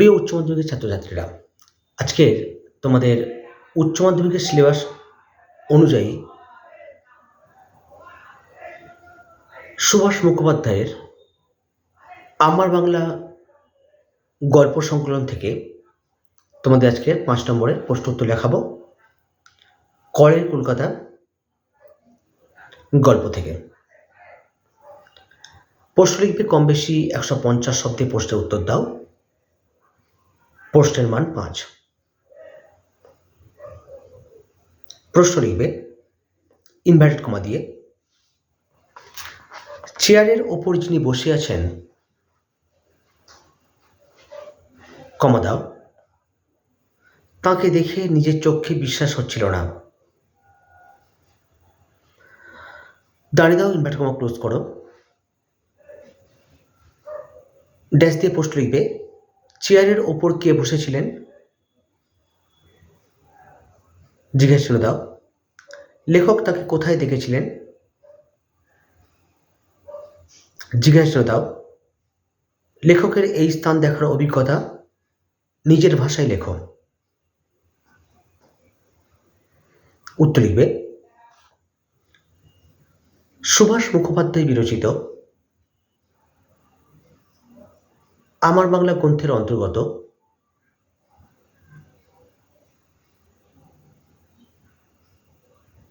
প্রিয় উচ্চ মাধ্যমিকের ছাত্রছাত্রীরা, আজকের তোমাদের উচ্চ মাধ্যমিকের সিলেবাস অনুযায়ী সুভাষ মুখোপাধ্যায়ের আমার বাংলা গল্প সংকলন থেকে তোমাদের আজকের পাঁচ নম্বরের প্রশ্ন উত্তর লেখাবো করের কলকাতা গল্প থেকে। প্রশ্ন লিখবে কম বেশি একশো পঞ্চাশ শব্দে প্রশ্নের উত্তর দাও। প্রশ্নের মান পাঁচ। প্রশ্ন লিখবে ইনভার্টেড কমা দিয়ে চেয়ারের ওপর যিনি বসে আছেন কমা দাও, তাকে দেখে নিজের চোখে বিশ্বাস হচ্ছিল না। দাঁড়িয়ে দাও ইনভার্ট কমা ক্লোজ করো। ড্যাশ দিয়ে পোস্ট লিখবে চেয়ারের ওপর কে বসেছিলেন? জিজ্ঞেস করে দাও। লেখক তাকে কোথায় দেখেছিলেন? জিজ্ঞাসা দাও। লেখকের এই স্থান দেখার অভিজ্ঞতা নিজের ভাষায় লেখো। উত্তর লিখবে, সুভাষ মুখোপাধ্যায় বিরচিত আমার বাংলা গ্রন্থের অন্তর্গত।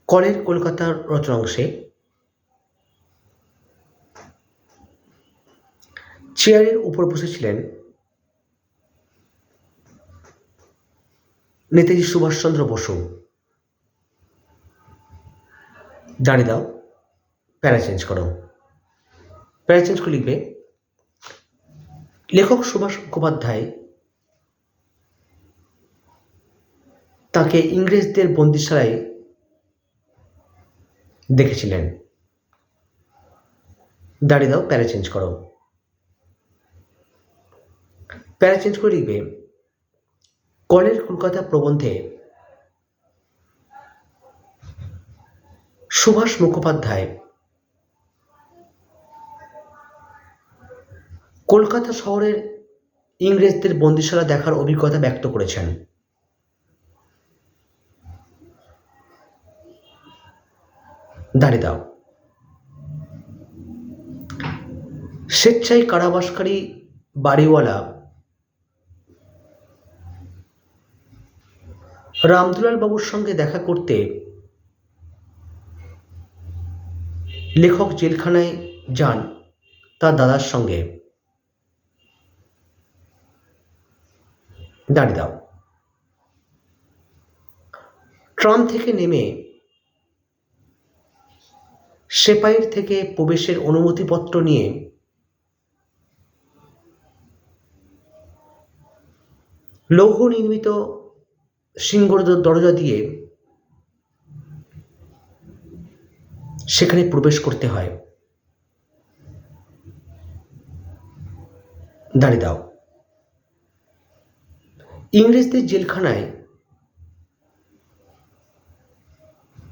কলের কলকাতার রচনাংশে চেয়ারের উপর বসেছিলেন নেতাজি সুভাষচন্দ্র বসু। দাঁড়িয়ে দাও, প্যারা চেঞ্জ করো। প্যারা চেঞ্জ করে লিখবে লেখক সুভাষ মুখোপাধ্যায় তাকে ইংরেজদের বন্দিশালায় দেখেছিলেন। দাঁড়িয়ে দাও, প্যারা চেঞ্জ করো। প্যারা চেঞ্জ করে লিখবে, কলের কলকাতা প্রবন্ধে সুভাষ মুখোপাধ্যায় কলকাতা শহরের ইংরেজদের বন্দিশালা দেখার অভিজ্ঞতা ব্যক্ত করেছেন। দাঁড়িয়ে দাও। স্বেচ্ছায় কারাবাসকারী বাড়িওয়ালা রামদুলাল বাবুর সঙ্গে দেখা করতে লেখক জেলখানায় যান তার দাদার সঙ্গে। দাঁড়িয়ে দাও। ট্রাম থেকে নেমে সেপাইয়ের থেকে প্রবেশের অনুমতিপত্র নিয়ে লৌহ নির্মিত সিংহর দরজা দিয়ে সেখানে প্রবেশ করতে হয়। দাঁড়িয়ে দাও। ইংরেজদের জেলখানায়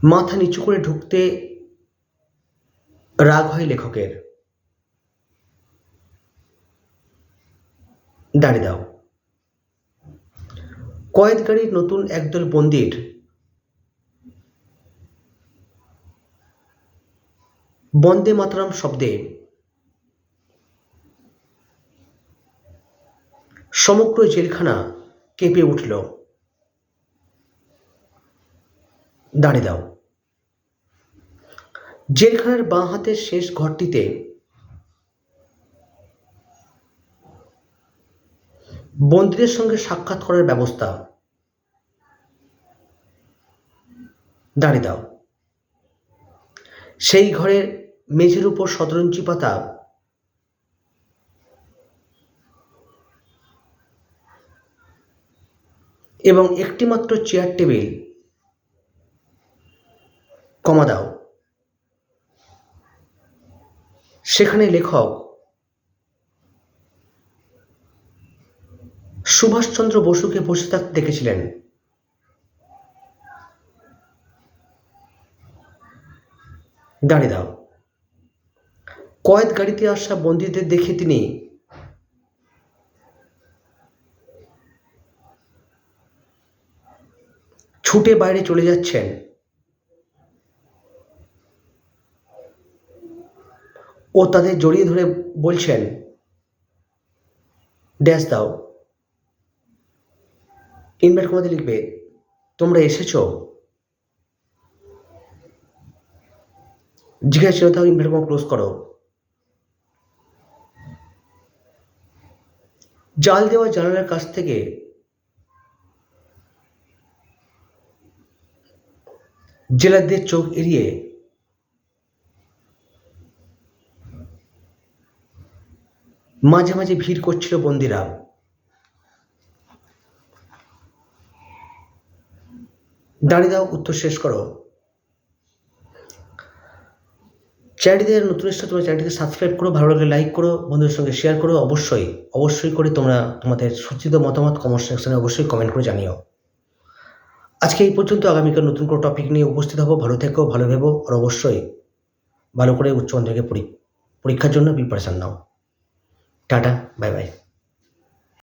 মাথা নিচু করে ঢুকতে রাগ হয় লেখকের। দাঁড়িয়ে দাও। কয়েদ গাড়ির নতুন একদল বন্দির বন্দে মাতরম শব্দে সমগ্র জেলখানা কেঁপে উঠল। দাঁড়িয়ে দাও। জেলখানার বাঁ হাতের শেষ ঘরটিতে বন্দীদের সঙ্গে সাক্ষাৎ করার ব্যবস্থা। দাঁড়িয়ে দাও। সেই ঘরের মেঝের উপর শতরঞ্চি পাতা এবং একটিমাত্র চেয়ার টেবিল কমা দাও। সেখানে লেখক, সুভাষচন্দ্র বসুকে বসে থাকতে দেখেছিলেন। দাঁড়িয়ে দাও। কয়েদ গাড়িতে আসা বন্দীদের দেখে তিনি ছুটে বাইরে চলে যাচ্ছেন। ও তাদের জড়িয়ে ধরে বলছেন, ড্যাশ দাও। ইনভার্ট কমাতে লিখবে? তোমরা এসেছ? জিজ্ঞাসা তাও ইনভার্ট কমা ক্লোজ করো। জাল দেওয়া জানালার কাছ থেকে জেলারদের চোখ এড়িয়ে মাঝে মাঝে ভিড় করছিল বন্দিরা। দাঁড়িয়ে দাও, উত্তর শেষ করো। চ্যানেলটিতে নতুন এসে তোমরা চ্যানেলটিকে সাবস্ক্রাইব করো, ভালো লাগলে লাইক করো, বন্ধুদের সঙ্গে শেয়ার করো। অবশ্যই অবশ্যই করে তোমরা তোমাদের সূচিত মতামত কমেন্ট সেকশনে অবশ্যই কমেন্ট করে জানিও। আজকে এই পর্যন্ত আগামীকাল নতুন কোনো টপিক নিয়ে উপস্থিত হব। ভালো থেকো, ভালো ভেবো আর অবশ্যই ভালো করে উচ্চ মাধ্যমিকের পরীক্ষার জন্য প্রিপারেশান নাও। Tata bye by